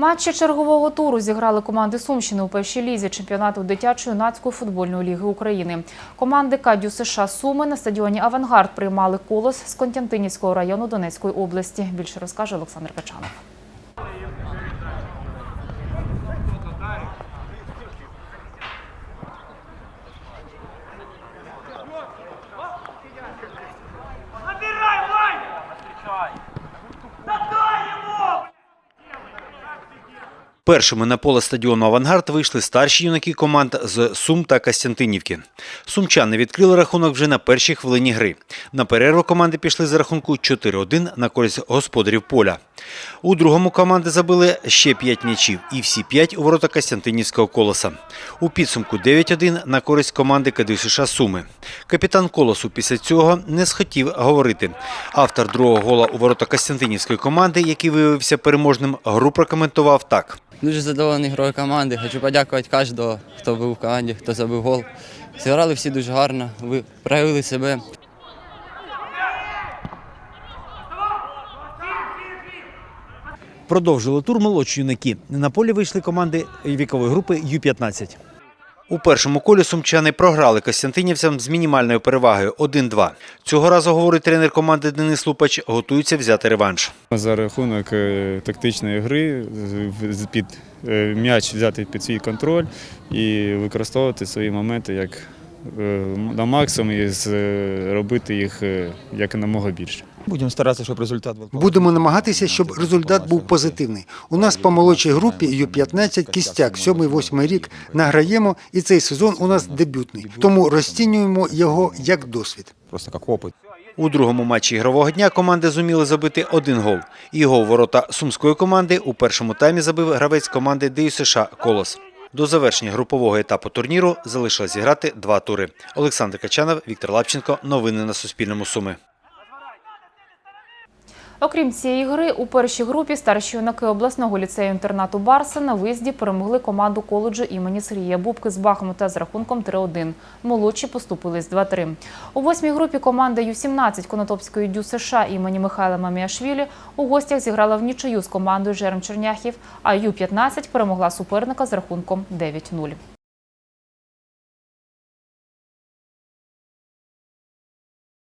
Матчі чергового туру зіграли команди Сумщини у першій лізі чемпіонату дитячої юнацької футбольної ліги України. Команди Кадю США Суми на стадіоні Авангард приймали колос з Контянтинівського району Донецької області. Більше розкаже Олександр Качанов. Першими на поле стадіону Авангард вийшли старші юнаки команд з Сум та Костянтинівки. Сумчани відкрили рахунок вже на першій хвилині гри. На перерву команди пішли за рахунку 4-1 на користь господарів поля. У другому команди забили ще 5 м'ячів і всі 5 у ворота Костянтинівського колоса. У підсумку 9-1 на користь команди КДЮСШ Суми. Капітан колосу після цього не схотів говорити. Автор другого гола у ворота Костянтинівської команди, який виявився переможним, гру прокоментував так. Дуже задоволений грою команди. Хочу подякувати кожного, хто був в команді, хто забив гол. Зіграли всі дуже гарно, ви проявили себе. Продовжили тур молодші юнаки. На полі вийшли команди вікової групи Ю-15. У першому колі сумчани програли костянтинівцям з мінімальною перевагою 1-2. Цього разу, говорить тренер команди Денис Лупач, готуються взяти реванш. За рахунок е, тактичної гри під е, м'яч взяти під свій контроль і використовувати свої моменти як на максимум і робити їх е, як намога більше. Будемо старатися, щоб результат був. Будемо намагатися, щоб результат був позитивний. У нас по молодшій групі Ю-15 кістяк, 7-8 рік награємо, і цей сезон у нас дебютний. Тому розцінюємо його як досвід. Просто як опит. У другому матчі ігрового дня команди зуміли забити один гол. Його ворота сумської команди у першому таймі забив гравець команди ДЮСШ США Колос. До завершення групового етапу турніру залишилось зіграти два тури. Олександр Качанов, Віктор Лапченко. Новини на Суспільному Суми. Окрім цієї гри, у першій групі старші юнаки обласного ліцею-інтернату Барса на виїзді перемогли команду коледжу імені Сергія Бубки з Бахмута з рахунком 3-1. Молодші поступились 2-3. У восьмій групі команда Ю-17 Конотопської дю США імені Михайла Маміашвілі у гостях зіграла в нічию з командою Жерем Черняхів, а Ю-15 перемогла суперника з рахунком 9-0.